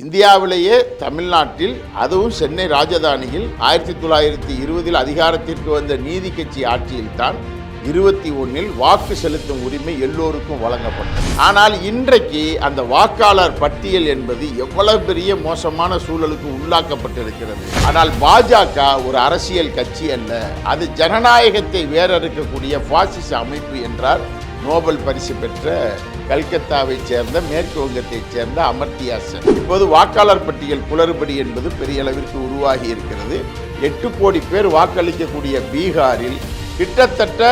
இந்தியாவிலேயே தமிழ்நாட்டில் அதுவும் சென்னை ராஜதானியில் ஆயிரத்தி தொள்ளாயிரத்தி இருபதில் அதிகாரத்திற்கு வந்த நீதி கட்சி ஆட்சியில்தான் இருபத்தி ஒன்றில் வாக்கு செலுத்தும் உரிமை எல்லோருக்கும் வழங்கப்பட்டது. ஆனால் இன்றைக்கு அந்த வாக்காளர் பட்டியல் என்பது எவ்வளவு பெரிய மோசமான சூழலுக்கு உள்ளாக்கப்பட்டிருக்கிறது. ஆனால் பாஜக ஒரு அரசியல் கட்சி அல்ல. அது ஜனநாயகத்தை வேறறுக்கக்கூடிய பாசிச அமைப்பு என்றார் நோபல் பரிசு பெற்ற கல்கத்தாவைச் சேர்ந்த மேற்கு வங்கத்தைச் சேர்ந்த அமர்த்தியா சென் இப்போது வாக்காளர் பட்டியல் குளறுபடி என்பது பெரிய அளவிற்கு உருவாகி இருக்கிறது. எட்டு கோடி பேர் வாக்களிக்கக்கூடிய பீகாரில் கிட்டத்தட்ட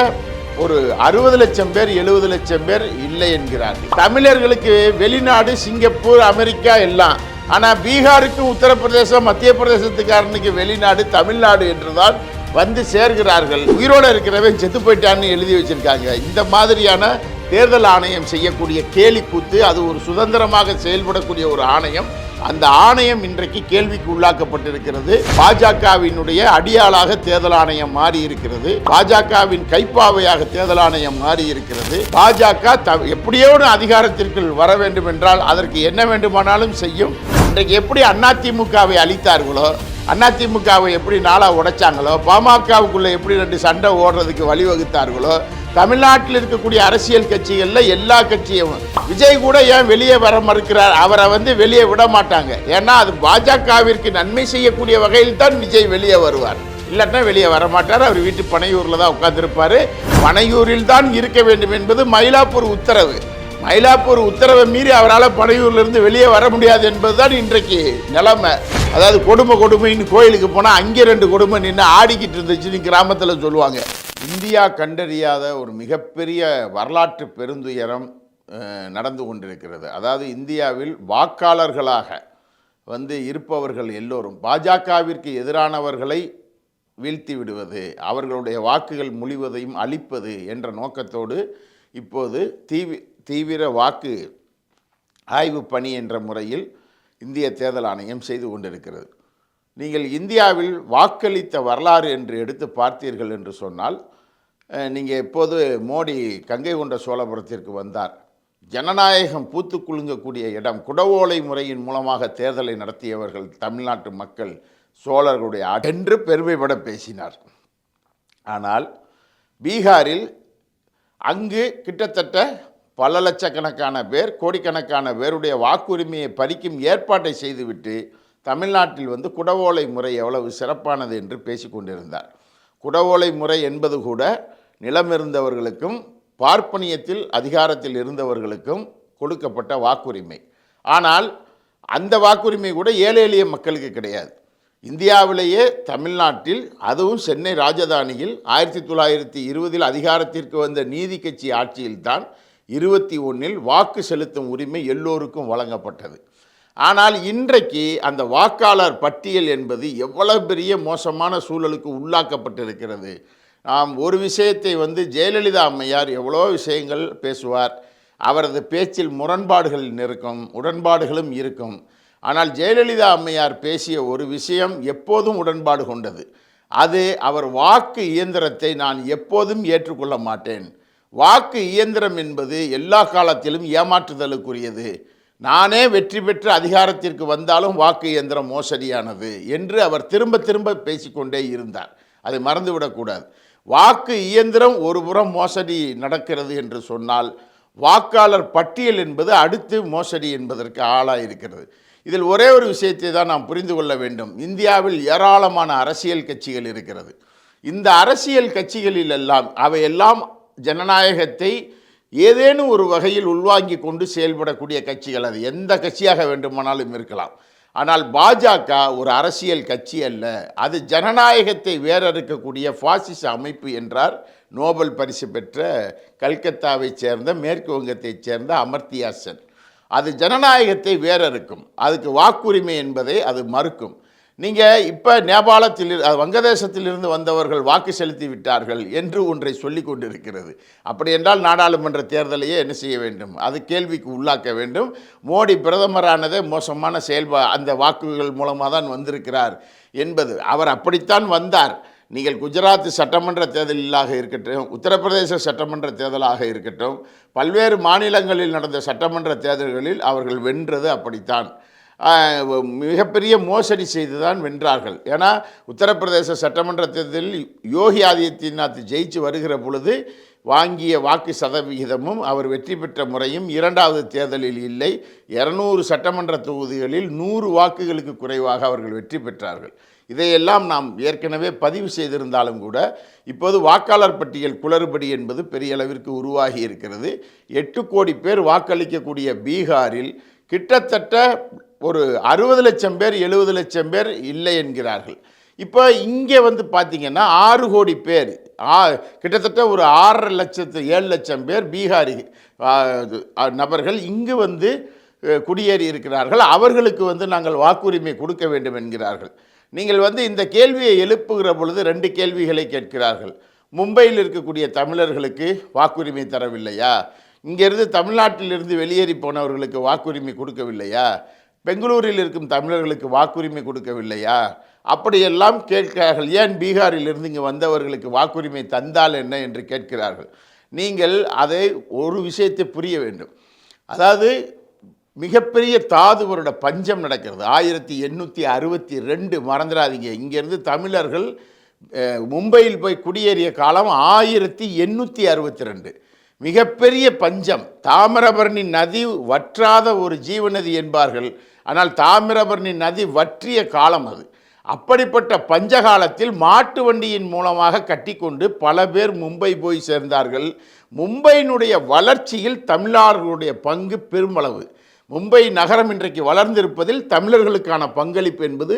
ஒரு அறுபது லட்சம் பேர் எழுபது லட்சம் பேர் இல்லை என்கிறார்கள். தமிழர்களுக்கு வெளிநாடு சிங்கப்பூர் அமெரிக்கா எல்லாம். ஆனால் பீகாருக்கு உத்தரப்பிரதேசம் மத்திய பிரதேசத்துக்காரனுக்கு வெளிநாடு தமிழ்நாடு என்றுதான் வந்து சேர்கிறார்கள். உயிரோடு இருக்கிறவன் செத்து போயிட்டான்னு எழுதி வச்சிருக்காங்க. இந்த மாதிரியான தேர்தல் ஆணையம் செய்யக்கூடிய கேலி கூத்து அது ஒரு சுதந்திரமாக செயல்படக்கூடிய ஒரு ஆணையம். அந்த ஆணையம் இன்றைக்கு கேள்விக்கு உள்ளாக்கப்பட்டிருக்கிறது. பாஜகவினுடைய அடியாளாக தேர்தல் ஆணையம் மாறி இருக்கிறது பாஜகவின் கைப்பாவையாக தேர்தல் ஆணையம் மாறி இருக்கிறது பாஜக எப்படியோடு அதிகாரத்திற்குள் வர வேண்டும் என்றால் அதற்கு என்ன வேண்டுமானாலும் செய்யும். இன்றைக்கு எப்படி அதிமுகவை அளித்தார்களோ அதிமுகவை எப்படி நாளாக உடைச்சாங்களோ பாமகவுக்குள்ள எப்படி ரெண்டு சண்டை ஓடுறதுக்கு வழிவகுத்தார்களோ தமிழ்நாட்டில் இருக்கக்கூடிய அரசியல் கட்சிகளில் எல்லா கட்சியும் விஜய் கூட ஏன் வெளியே வர மறுக்கிறார்? அவரை வந்து வெளியே விட மாட்டாங்க. ஏன்னா அது பாஜகவிற்கு நன்மை செய்யக்கூடிய வகையில் தான் விஜய் வெளியே வருவார். இல்லாட்டினா வெளியே வர மாட்டார். அவர் வீட்டு பனையூரில் தான் உட்காந்துருப்பார் பனையூரில் தான் இருக்க வேண்டும் என்பது மயிலாப்பூர் உத்தரவு. மயிலாப்பூர் உத்தரவை மீறி அவரால் பனையூர்லேருந்து வெளியே வர முடியாது என்பதுதான் இன்றைக்கு நிலைமை. அதாவது கொடுமை கொடுமைன்னு கோயிலுக்கு போனால் அங்கே ரெண்டு கொடுமை நின்று ஆடிக்கிட்டு இருந்துச்சுன்னு கிராமத்தில் சொல்லுவாங்க. இந்தியா கண்டறியாத ஒரு மிகப்பெரிய வரலாற்று பெருந்துயரம் நடந்து கொண்டிருக்கிறது. அதாவது இந்தியாவில் வாக்காளர்களாக வந்து இருப்பவர்கள் எல்லோரும் பாஜகவிற்கு எதிரானவர்களை வீழ்த்தி விடுவது அவர்களுடைய வாக்குகள் முழிவதையும் அழிப்பது என்ற நோக்கத்தோடு இப்போது தீவி தீவிர வாக்கு ஆய்வு பணி என்ற முறையில் இந்திய தேர்தல் ஆணையம் செய்து கொண்டிருக்கிறது. நீங்கள் இந்தியாவில் வாக்களித்த வரலாறு என்று எடுத்து பார்த்தீர்கள் என்று சொன்னால் நீங்கள் எப்போது மோடி கங்கை கொண்ட சோழபுரத்திற்கு வந்தார் ஜனநாயகம் பூத்து குலுங்கக்கூடிய இடம் குடவோலை முறையின் மூலமாக தேர்தலை நடத்தியவர்கள் தமிழ்நாட்டு மக்கள் சோழர்களுடைய என்று பெருமைப்பட பேசினார். ஆனால் பீகாரில் அங்கு கிட்டத்தட்ட பல லட்சக்கணக்கான பேர் கோடிக்கணக்கான பேருடைய வாக்குரிமையை பறிக்கும் ஏற்பாட்டை செய்துவிட்டு தமிழ்நாட்டில் வந்து குடவோலை முறை எவ்வளவு சிறப்பானது என்று பேசிக்கொண்டிருந்தார். குடவோலை முறை என்பது கூட நிலம் இருந்தவர்களுக்கும் பார்ப்பனியத்தில் அதிகாரத்தில் இருந்தவர்களுக்கும் கொடுக்கப்பட்ட வாக்குரிமை. ஆனால் அந்த வாக்குரிமை கூட ஏழை எளிய மக்களுக்கு கிடையாது. இந்தியாவிலேயே தமிழ்நாட்டில் அதுவும் சென்னை ராஜதானியில் ஆயிரத்தி தொள்ளாயிரத்தி இருபதில் அதிகாரத்திற்கு வந்த நீதி கட்சி ஆட்சியில்தான் இருபத்தி ஒன்றில் வாக்கு செலுத்தும் உரிமை எல்லோருக்கும் வழங்கப்பட்டது. ஆனால் இன்றைக்கு அந்த வாக்காளர் பட்டியல் என்பது எவ்வளவு பெரிய மோசமான சூழலுக்கு உள்ளாக்கப்பட்டிருக்கிறது. நாம் ஒரு விஷயத்தை வந்து ஜெயலலிதா அம்மையார் எவ்வளோ விஷயங்கள் பேசுவார் அவரது பேச்சில் முரண்பாடுகள் இருக்கும் உடன்பாடுகளும் இருக்கும். ஆனால் ஜெயலலிதா அம்மையார் பேசிய ஒரு விஷயம் எப்போதும் உடன்பாடு கொண்டது. அது அவர் வாக்கு இயந்திரத்தை நான் எப்போதும் ஏற்றுக்கொள்ள மாட்டேன். வாக்கு இயந்திரம் என்பது எல்லா காலத்திலும் ஏமாற்றுதலுக்குரியது. நானே வெற்றி பெற்று அதிகாரத்திற்கு வந்தாலும் வாக்கு இயந்திரம் மோசடியானது என்று அவர் திரும்ப திரும்ப பேசிக்கொண்டே இருந்தார். அதை மறந்துவிடக்கூடாது. வாக்கு இயந்திரம் ஒருபுறம் மோசடி நடக்கிறது என்று சொன்னால் வாக்காளர் பட்டியல் என்பது அடுத்து மோசடி என்பதற்கு ஆளாக இருக்கிறது இதில் ஒரே ஒரு விஷயத்தை தான் நாம் புரிந்து கொள்ள வேண்டும். இந்தியாவில் ஏராளமான அரசியல் கட்சிகள் இருக்கிறது. இந்த அரசியல் கட்சிகளில் எல்லாம் அவையெல்லாம் ஜனநாயகத்தை ஏதேனும் ஒரு வகையில் உள்வாங்கி கொண்டு செயல்படக்கூடிய கட்சிகள் அது எந்த கட்சியாக வேண்டுமானாலும் இருக்கலாம். ஆனால் பாஜக ஒரு அரசியல் கட்சி அல்ல. அது ஜனநாயகத்தை வேறறுக்கக்கூடிய பாசிச அமைப்பு என்றார் நோபல் பரிசு பெற்ற கல்கத்தாவைச் சேர்ந்த மேற்கு வங்கத்தைச் சேர்ந்த அமர்த்தியா சென் அது ஜனநாயகத்தை வேறறுக்கும் அதுக்கு வாக்குரிமை என்பதை அது மறுக்கும். நீங்கள் இப்போ நேபாளத்தில் வங்கதேசத்திலிருந்து வந்தவர்கள் வாக்கு செலுத்தி விட்டார்கள் என்று ஒன்றை சொல்லி கொண்டிருக்கிறது. அப்படி என்றால் நாடாளுமன்ற தேர்தலையே என்ன செய்ய வேண்டும்? அது கேள்விக்கு உள்ளாக்க வேண்டும். மோடி பிரதமரானதே மோசமான செயல்பா அந்த வாக்குகள் மூலமாக தான் வந்திருக்கிறார் என்பது. அவர் அப்படித்தான் வந்தார். நீங்கள் குஜராத் சட்டமன்ற தேர்தலாக இருக்கட்டும் உத்தரப்பிரதேச சட்டமன்ற தேர்தலாக இருக்கட்டும் பல்வேறு மாநிலங்களில் நடந்த சட்டமன்ற தேர்தல்களில் அவர்கள் வென்றது அப்படித்தான். மிகப்பெரிய மோசடி செய்து தான் வென்றார்கள். ஏன்னா உத்தரப்பிரதேச சட்டமன்ற தேர்தலில் யோகி ஆதித்யநாத் ஜெயிச்சு வருகிற பொழுது வாங்கிய வாக்கு சதவிகிதமும் அவர் வெற்றி பெற்ற முறையும் இரண்டாவது தேர்தலில் இல்லை. இரநூறு சட்டமன்ற தொகுதிகளில் நூறு வாக்குகளுக்கு குறைவாக அவர்கள் வெற்றி பெற்றார்கள். இதையெல்லாம் நாம் ஏற்கனவே பதிவு செய்திருந்தாலும் கூட இப்போது வாக்காளர் பட்டியல் குளறுபடி என்பது பெரிய அளவிற்கு உருவாகி இருக்கிறது. எட்டு கோடி பேர் வாக்களிக்கக்கூடிய பீகாரில் கிட்டத்தட்ட ஒரு அறுபது லட்சம் பேர் எழுபது லட்சம் பேர் இல்லை என்கிறார்கள். இப்போ இங்கே வந்து பார்த்திங்கன்னா ஆறு கோடி பேர் ஆ கிட்டத்தட்ட ஒரு ஆறரை லட்சத்து ஏழு லட்சம் பேர் பீகாரி நபர்கள் இங்கு வந்து குடியேறி இருக்கிறார்கள். அவர்களுக்கு வந்து நாங்கள் வாக்குரிமை கொடுக்க வேண்டும் என்கிறார்கள். நீங்கள் வந்து இந்த கேள்வியை எழுப்புகிற பொழுது ரெண்டு கேள்விகளை கேட்கிறார்கள். மும்பையில் இருக்கக்கூடிய தமிழர்களுக்கு வாக்குரிமை தரவில்லையா? இங்கேருந்து தமிழ்நாட்டிலிருந்து வெளியேறி போனவர்களுக்கு வாக்குரிமை கொடுக்கவில்லையா? பெங்களூரில் இருக்கும் தமிழர்களுக்கு வாக்குரிமை கொடுக்கவில்லையா? அப்படியெல்லாம் கேட்கிறார்கள். ஏன் பீகாரிலிருந்து இங்கே வந்தவர்களுக்கு வாக்குரிமை தந்தால் என்ன என்று கேட்கிறார்கள். நீங்கள் அதை ஒரு விஷயத்தை புரிய வேண்டும். அதாவது மிகப்பெரிய தாதுவரோட பஞ்சம் நடக்கிறது. ஆயிரத்தி எண்ணூற்றி அறுபத்தி ரெண்டு மறந்துடாதீங்க. இங்கேருந்து தமிழர்கள் மும்பையில் போய் குடியேறிய காலம் ஆயிரத்தி எண்ணூற்றி அறுபத்தி ரெண்டு. மிகப்பெரிய பஞ்சம். தாமிரபரணி நதி வற்றாத ஒரு ஜீவநதி என்பார்கள். ஆனால் தாமிரபரணி நதி வற்றிய காலம் அது. அப்படிப்பட்ட பஞ்சகாலத்தில் மாட்டு வண்டியின் மூலமாக கட்டிக்கொண்டு பல பேர் மும்பை போய் சேர்ந்தார்கள். மும்பையினுடைய வளர்ச்சியில் தமிழர்களுடைய பங்கு பெருமளவு. மும்பை நகரம் இன்றைக்கு வளர்ந்திருப்பதில் தமிழர்களுக்கான பங்களிப்பு என்பது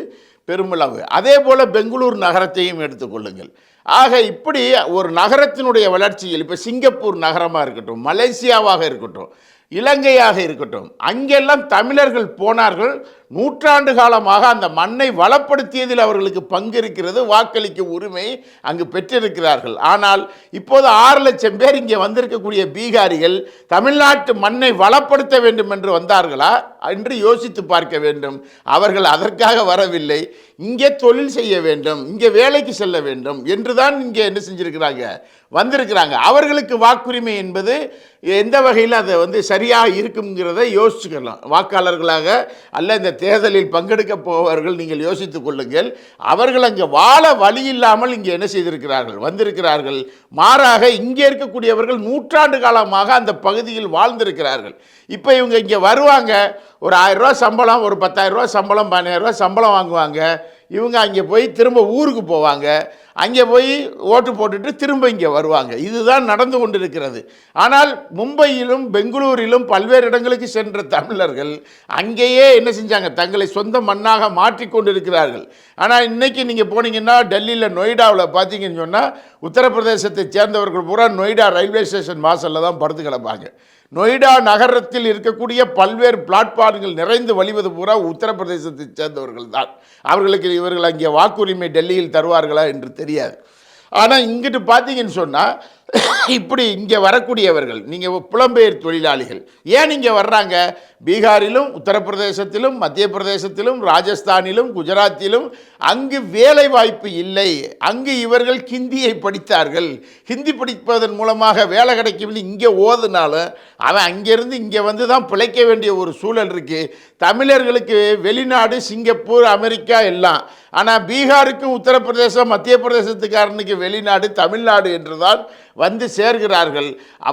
பெருமளவு. அதே போல் பெங்களூர் நகரத்தையும் எடுத்துக்கொள்ளுங்கள் ஆக இப்படி ஒரு நகரத்தினுடைய வளர்ச்சியில் இப்போ சிங்கப்பூர் நகரமாக இருக்கட்டும் மலேசியாவாக இருக்கட்டும் இலங்கையாக இருக்கட்டும். அங்கெல்லாம் தமிழர்கள் போனார்கள். நூற்றாண்டு காலமாக அந்த மண்ணை வளப்படுத்தியதில் அவர்களுக்கு பங்கு இருக்கிறது வாக்களிக்கும் உரிமை அங்கு பெற்றிருக்கிறார்கள். ஆனால் இப்போது ஆறு லட்சம் பேர் இங்கே வந்திருக்கக்கூடிய பீகாரிகள் தமிழ்நாட்டு மண்ணை வளப்படுத்த வேண்டும் என்று வந்தார்களா என்று யோசித்து பார்க்க வேண்டும். அவர்கள் அதற்காக வரவில்லை. இங்கே தொழில் செய்ய வேண்டும் இங்கே வேலைக்கு செல்ல வேண்டும் என்று தான் இங்கே என்ன செஞ்சுருக்கிறாங்க? வந்திருக்கிறாங்க. அவர்களுக்கு வாக்குரிமை என்பது எந்த வகையில் அதை வந்து சரியாக இருக்குங்கிறத யோசிச்சுக்கலாம். வாக்காளர்களாக அல்ல இந்த தேர்தலில் பங்கெடுக்க போவார்கள் நீங்கள் யோசித்துக் கொள்ளுங்கள். அவர்கள் அங்கே வாழ வழி இல்லாமல் இங்கே என்ன செய்திருக்கிறார்கள்? வந்திருக்கிறார்கள். மாறாக இங்கே இருக்கக்கூடியவர்கள் நூற்றாண்டு காலமாக அந்த பகுதியில் வாழ்ந்திருக்கிறார்கள். இப்போ இவங்க இங்கே வருவாங்க. ஒரு ஆயிரம் ரூபா சம்பளம் ஒரு பத்தாயிரம் சம்பளம் பதினாயிரம் ரூபாய் சம்பளம் வாங்குவாங்க. இவங்க அங்கே போய் திரும்ப ஊருக்கு போவாங்க. அங்கே போய் ஓட்டு போட்டுட்டு திரும்ப இங்கே வருவாங்க. இதுதான் நடந்து கொண்டிருக்கிறது. ஆனால் மும்பையிலும் பெங்களூரிலும் பல்வேறு இடங்களுக்கு சென்ற தமிழர்கள் அங்கேயே என்ன செஞ்சாங்க? தங்களை சொந்த மண்ணாக மாற்றிக்கொண்டிருக்கிறார்கள் ஆனால் இன்னைக்கு நீங்கள் போனீங்கன்னா டெல்லியில் நொய்டாவில் பார்த்தீங்கன்னு சொன்னால் உத்தரப்பிரதேசத்தை சேர்ந்தவர்கள் பூரா நொய்டா ரயில்வே ஸ்டேஷன் வாசலில் தான் படுத்து கிடப்பாங்க. நொய்டா நகரத்தில் இருக்கக்கூடிய பல்வேறு பிளாட்ஃபார்ம்கள் நிறைந்து வழிவது பூரா உத்தரப்பிரதேசத்தை சேர்ந்தவர்கள் தான் அவர்களுக்கு இவர்கள் அங்கே வாக்குரிமை டெல்லியில் தருவார்களா என்று தெரியாது. ஆனால் இங்கிட்டு பார்த்தீங்கன்னு சொன்னால் இப்படி இங்கே வரக்கூடியவர்கள் நீங்கள் புலம்பெயர் தொழிலாளிகள் ஏன் இங்கே வர்றாங்க? பீகாரிலும் உத்தரப்பிரதேசத்திலும் மத்திய பிரதேசத்திலும் ராஜஸ்தானிலும் குஜராத்திலும் அங்கு வேலை வாய்ப்பு இல்லை. அங்கு இவர்கள் ஹிந்தியை படித்தார்கள். ஹிந்தி படிப்பதன் மூலமாக வேலை கிடைக்கும் இங்கே ஓதுனால அவன் அங்கேருந்து இங்கே வந்து தான் பிழைக்க வேண்டிய ஒரு சூழல் இருக்குது தமிழர்களுக்கு வெளிநாடு சிங்கப்பூர் அமெரிக்கா எல்லாம். ஆனால் பீகாருக்கும் உத்தரப்பிரதேசம் மத்திய பிரதேசத்துக்காரனுக்கு வெளிநாடு தமிழ்நாடு என்றுதான் வந்து சேர்கிறார்கள்.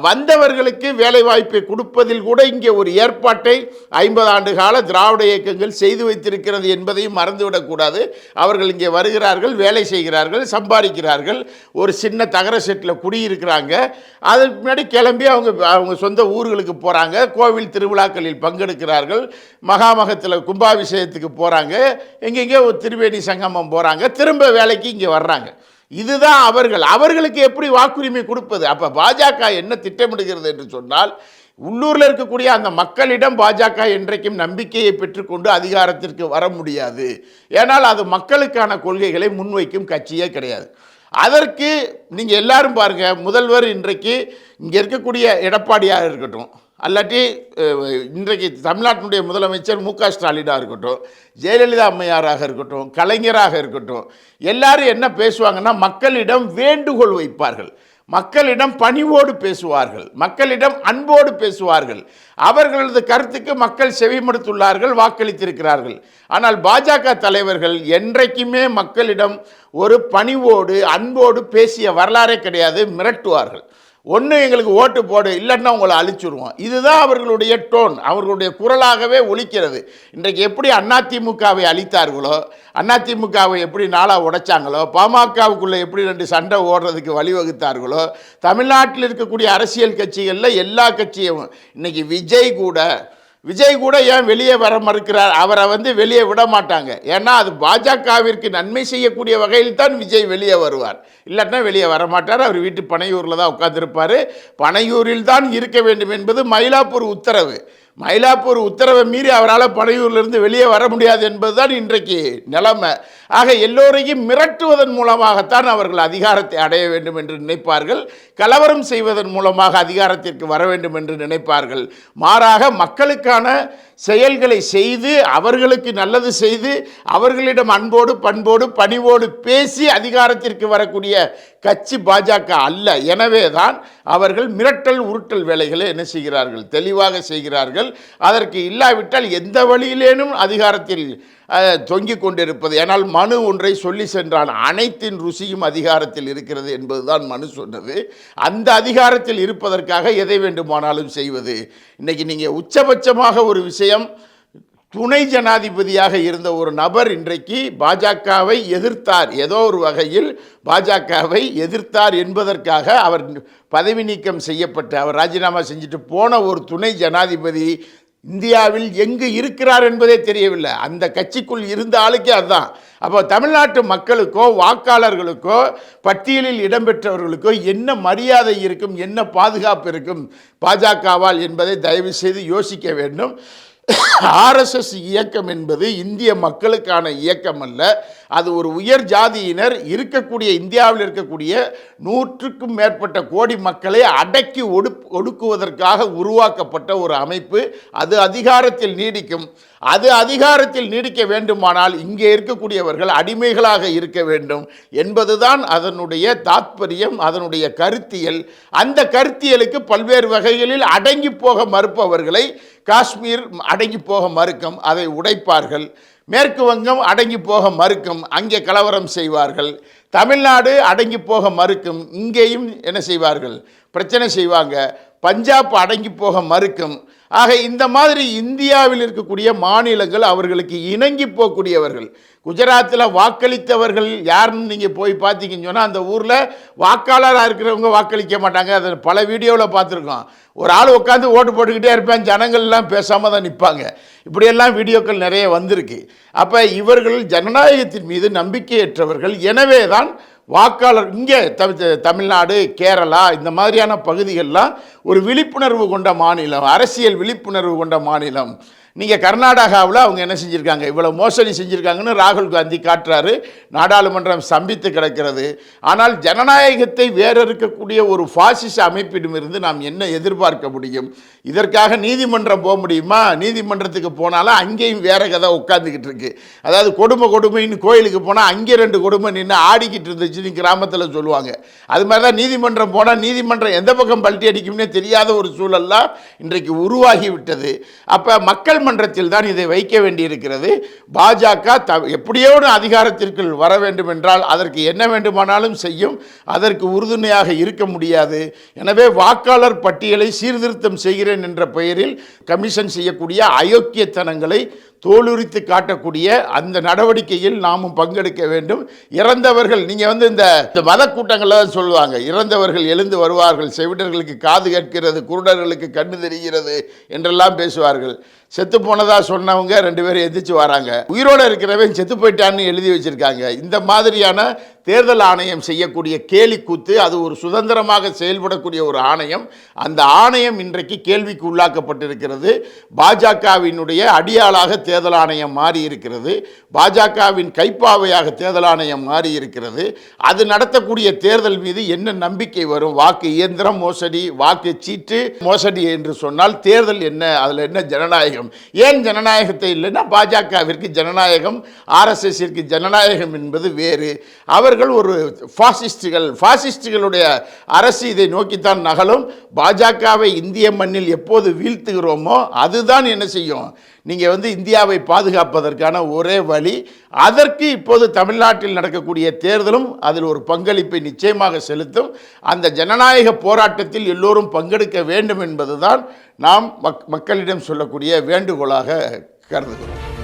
வந்தவர்களுக்கு வேலைவாய்ப்பை கொடுப்பதில் கூட இங்கே ஒரு ஏற்பாட்டை ஐம்பது ஆண்டு கால திராவிட இயக்கங்கள் செய்து வைத்திருக்கிறது என்பதையும் மறந்துவிடக்கூடாது அவர்கள் இங்கே வருகிறார்கள் வேலை செய்கிறார்கள் சம்பாதிக்கிறார்கள். ஒரு சின்ன தகர செட்டில் குடியிருக்கிறாங்க. அதுக்கு முன்னாடி கிளம்பி அவங்க அவங்க சொந்த ஊர்களுக்கு போகிறாங்க கோவில் திருவிழாக்களில் பங்கெடுக்கிறார்கள். மகாமகத்தில் கும்பாபிஷேகத்துக்கு போகிறாங்க எங்கெங்கே ஒரு திருவேணி சங்கமம் போகிறாங்க திரும்ப வேலைக்கு இங்கே வர்றாங்க. இதுதான் அவர்கள். அவர்களுக்கு எப்படி வாக்குரிமை கொடுப்பது? அப்போ பாஜக என்ன திட்டமிடுகிறது என்று சொன்னால் உள்ளூரில் இருக்கக்கூடிய அந்த மக்களிடம் பாஜக என்றைக்கும் நம்பிக்கையை பெற்றுக்கொண்டு அதிகாரத்திற்கு வர முடியாது. ஏனால் அது மக்களுக்கான கொள்கைகளை முன்வைக்கும் கட்சியே கிடையாது. அதற்கு நீங்கள் எல்லாரும் பாருங்கள் முதல்வர் இன்றைக்கு இங்கே இருக்கக்கூடிய எடப்பாடியாக இருக்கட்டும் அல்லாட்டி இன்றைக்கு தமிழ்நாட்டினுடைய முதலமைச்சர் மு க ஸ்டாலினாக இருக்கட்டும் ஜெயலலிதா அம்மையாராக இருக்கட்டும் கலைஞராக இருக்கட்டும் எல்லாரும் என்ன பேசுவாங்கன்னா மக்களிடம் வேண்டுகோள் வைப்பார்கள். மக்களிடம் பணிவோடு பேசுவார்கள். மக்களிடம் அன்போடு பேசுவார்கள். அவர்களது கருத்துக்கு மக்கள் செவிமடுத்துள்ளார்கள் வாக்களித்திருக்கிறார்கள். ஆனால் பாஜக தலைவர்கள் என்றைக்குமே மக்களிடம் ஒரு பணிவோடு அன்போடு பேசிய வரலாறே கிடையாது மிரட்டுவார்கள். ஒன்று எங்களுக்கு ஓட்டு போடு இல்லைன்னா உங்களை அழிச்சிடுவோம் இதுதான் அவர்களுடைய டோன் அவர்களுடைய குரலாகவே ஒழிக்கிறது இன்றைக்கு எப்படி அதிமுகவை அழித்தார்களோ அதிமுகவை எப்படி நாளாக உடைச்சாங்களோ பாமகவுக்குள்ளே எப்படி ரெண்டு சண்டை ஓடுறதுக்கு வழிவகுத்தார்களோ தமிழ்நாட்டில் இருக்கக்கூடிய அரசியல் கட்சிகளில் எல்லா கட்சியும் இன்றைக்கி விஜய் கூட விஜய் கூட ஏன் வெளியே வர மறுக்கிறார்? அவரை வந்து வெளியே விட மாட்டாங்க. ஏன்னா அது பாஜகவிற்கு நன்மை செய்யக்கூடிய வகையில் தான் விஜய் வெளியே வருவார். இல்லாட்டினா வெளியே வர மாட்டார். அவர் வீட்டு பனையூரில் தான் உட்காந்துருப்பார் பனையூரில் தான் இருக்க வேண்டும் என்பது மயிலாப்பூர் உத்தரவு. மயிலாப்பூர் உத்தரவை மீறி அவரால் பனையூரிலிருந்து வெளியே வர முடியாது என்பதுதான் இன்றைக்கு நிலைமை. ஆக எல்லோரையும் மிரட்டுவதன் மூலமாகத்தான் அவர்கள் அதிகாரத்தை அடைய வேண்டும் என்று நினைப்பார்கள். கலவரம் செய்வதன் மூலமாக அதிகாரத்திற்கு வர வேண்டும் என்று நினைப்பார்கள். மாறாக மக்களுக்கான செயல்களை செய்து அவர்களுக்கு நல்லது செய்து அவர்களிடம் அன்போடு பண்போடு பணிவோடு பேசி அதிகாரத்திற்கு வரக்கூடிய கட்சி பாஜக அல்ல. எனவே தான் அவர்கள் மிரட்டல் உருட்டல் வேலைகளை என்ன செய்கிறார்கள்? தெளிவாக செய்கிறார்கள். அதற்கு இல்லாவிட்டால் எந்த வழியிலேனும் அதிகாரத்தில் தொங்கிக் கொண்டிருப்பது. ஏனால் மனு ஒன்றை சொல்லி சென்றான் அனைத்தின் ருசியும் அதிகாரத்தில் இருக்கிறது என்பதுதான் மனு சொன்னது. அந்த அதிகாரத்தில் இருப்பதற்காக எதை வேண்டுமானாலும் செய்வது? இன்னைக்கு நீங்கள் உச்சபட்சமாக ஒரு விஷயம் துணை ஜனாதிபதியாக இருந்த ஒரு நபர் இன்றைக்கு பாஜகவை எதிர்த்தார். ஏதோ ஒரு வகையில் பாஜகவை எதிர்த்தார் என்பதற்காக அவர் பதவி நீக்கம் செய்யப்பட்டு அவர் ராஜினாமா செஞ்சுட்டு போன ஒரு துணை ஜனாதிபதி இந்தியாவில் எங்கு இருக்கிறார் என்பதே தெரியவில்லை. அந்த கட்சிக்குள் இருந்த ஆளுக்கே அதுதான். அப்போ தமிழ்நாட்டு மக்களுக்கோ வாக்காளர்களுக்கோ பட்டியலில் இடம்பெற்றவர்களுக்கோ என்ன மரியாதை இருக்கும் என்ன பாதுகாப்பு இருக்கும் பாஜகவால் என்பதை தயவு செய்து யோசிக்க வேண்டும். ஆர்எஸ்எஸ் இயக்கம் என்பது இந்திய மக்களுக்கான இயக்கம் அல்ல அது ஒரு உயர் ஜாதியினர் இருக்கக்கூடிய இந்தியாவில் இருக்கக்கூடிய நூற்றுக்கும் மேற்பட்ட கோடி மக்களை அடக்கி ஒடு ஒடுக்குவதற்காக உருவாக்கப்பட்ட ஒரு அமைப்பு. அது அதிகாரத்தில் நீடிக்கும். அது அதிகாரத்தில் நீடிக்க வேண்டுமானால் இங்கே இருக்கக்கூடியவர்கள் அடிமைகளாக இருக்க வேண்டும் என்பதுதான் அதனுடைய தாத்பரியம் அதனுடைய கருத்தியல். அந்த கருத்தியலுக்கு பல்வேறு வகைகளில் அடங்கி போக மறுப்பவர்களை காஷ்மீர் அடங்கி போக மறுக்கும். அதை உடைப்பார்கள். மேற்கு வங்கம் அடங்கி போக மறுக்கும் அங்கே கலவரம் செய்வார்கள். தமிழ்நாடு அடங்கி போக மறுக்கும் இங்கேயும் என்ன செய்வார்கள்? பிரச்சனை செய்வாங்க. பஞ்சாப் அடங்கி போக மறுக்கும் ஆக இந்த மாதிரி இந்தியாவில் இருக்கக்கூடிய மாநிலங்கள் அவர்களுக்கு இணங்கி போகக்கூடியவர்கள். குஜராத்தில் வாக்களித்தவர்கள் யாருன்னு நீங்கள் போய் பார்த்தீங்கன்னு சொன்னால் அந்த ஊரில் வாக்காளராக இருக்கிறவங்க வாக்களிக்க மாட்டாங்க. அதை பல வீடியோவில் பார்த்துருக்கோம். ஒரு ஆள் உட்காந்து ஓட்டு போட்டுக்கிட்டே இருப்பேன் ஜனங்கள்லாம் பேசாமல் தான் நிற்பாங்க இப்படியெல்லாம் வீடியோக்கள் நிறைய வந்திருக்கு. அப்போ இவர்கள் ஜனநாயகத்தின் மீது நம்பிக்கையற்றவர்கள். எனவே தான் வாக்காளர் இங்கே தமிழ் தமிழ்நாடு கேரளா இந்த மாதிரியான பகுதிகள்லாம் ஒரு விழிப்புணர்வு கொண்ட மாநிலம் அரசியல் விழிப்புணர்வு கொண்ட மாநிலம். நீங்கள் கர்நாடகாவில் அவங்க என்ன செஞ்சுருக்காங்க? இவ்வளோ மோசடி செஞ்சுருக்காங்கன்னு ராகுல் காந்தி காட்டுறாரு. நாடாளுமன்றம் ஸ்தம்பித்து கிடக்கிறது. ஆனால் ஜனநாயகத்தை வேறறுக்கக்கூடிய ஒரு ஃபாசிச அமைப்பிடமிருந்து நாம் என்ன எதிர்பார்க்க முடியும்? இதற்காக நீதிமன்றம் போக முடியுமா? நீதிமன்றத்துக்கு போனாலும் அங்கேயும் வேற கதை உட்காந்துக்கிட்டு இருக்கு. அதாவது கொடுமை கொடுமைன்னு கோயிலுக்கு போனால் அங்கே ரெண்டு கொடுமை நின்று ஆடிக்கிட்டு இருந்துச்சுன்னு கிராமத்தில் சொல்லுவாங்க. அது மாதிரி தான் நீதிமன்றம் போனால் நீதிமன்றம் எந்த பக்கம் பல்ட்டி அடிக்கும்னே தெரியாத ஒரு சூழல்லாம் இன்றைக்கு உருவாகி விட்டது அப்போ மக்கள் மன்றத்தில் தான் இதை வைக்க வேண்டியிருக்கிறது. பாஜக த எப்படியோ அதிகாரத்திற்குள் வர வேண்டும் என்றால் அதற்கு என்ன வேண்டுமானாலும் செய்யும். அதற்கு உறுதுணையாக இருக்க முடியாது. எனவே வாக்காளர் பட்டியலை சீர்திருத்தம் செய்கிறேன் என்ற பெயரில் கமிஷன் செய்யக்கூடிய அயோக்கியத்தனங்களை தோலுரித்து காட்டக்கூடிய அந்த நடவடிக்கையில் நாமும் பங்கெடுக்க வேண்டும். இறந்தவர்கள் நீங்கள் வந்து இந்த இந்த மத கூட்டங்களில் சொல்லுவாங்க. இறந்தவர்கள் எழுந்து வருவார்கள் செவிடர்களுக்கு காது கேட்கிறது குருடர்களுக்கு கண்ணு தெரிகிறது என்றெல்லாம் பேசுவார்கள். செத்து போனதாக சொன்னவங்க ரெண்டு பேரும் எந்திரிச்சு வராங்க. உயிரோடு இருக்கிறவன் செத்து போயிட்டான்னு எழுதி வச்சுருக்காங்க. இந்த மாதிரியான தேர்தல் ஆணையம் செய்யக்கூடிய கேலிக்கூத்து அது ஒரு சுதந்திரமாக செயல்படக்கூடிய ஒரு ஆணையம். அந்த ஆணையம் இன்றைக்கு கேள்விக்கு உள்ளாக்கப்பட்டிருக்கிறது. பாஜகவினுடைய அடியாளாக தேர்தல் ஆணையம் மாறி இருக்கிறது பாஜகவின் கைப்பாவையாக தேர்தல் ஆணையம் மாறி இருக்கிறது அது நடத்தக்கூடிய தேர்தல் மீது என்ன நம்பிக்கை வரும்? வாக்கு இயந்திரம் மோசடி வாக்கு சீட்டு மோசடி என்று சொன்னால் தேர்தல் என்ன? அதில் என்ன ஜனநாயகம்? ஏன் ஜனநாயகத்தை இல்லைன்னா பாஜகவிற்கு ஜனநாயகம் ஆர்எஸ்எஸ்ஸிற்கு ஜனநாயகம் என்பது வேறு. அவர் அவர்கள் ஒரு ஃபாசிஸ்டுகள் ஃபாசிஸ்டுகளுடைய அரசு இதை நோக்கித்தான் நகலும். பாஜகவை இந்திய மண்ணில் எப்போது வீழ்த்துகிறோமோ அதுதான் என்ன செய்யும்? நீங்கள் வந்து இந்தியாவை பாதுகாப்பதற்கான ஒரே வழி அதற்கு இப்போது தமிழ்நாட்டில் நடக்கக்கூடிய தேர்தலும் அதில் ஒரு பங்களிப்பை நிச்சயமாக செலுத்தும். அந்த ஜனநாயக போராட்டத்தில் எல்லோரும் பங்கெடுக்க வேண்டும் என்பதுதான் நாம் மக் மக்களிடம் சொல்லக்கூடிய வேண்டுகோளாக கருதுகிறோம்.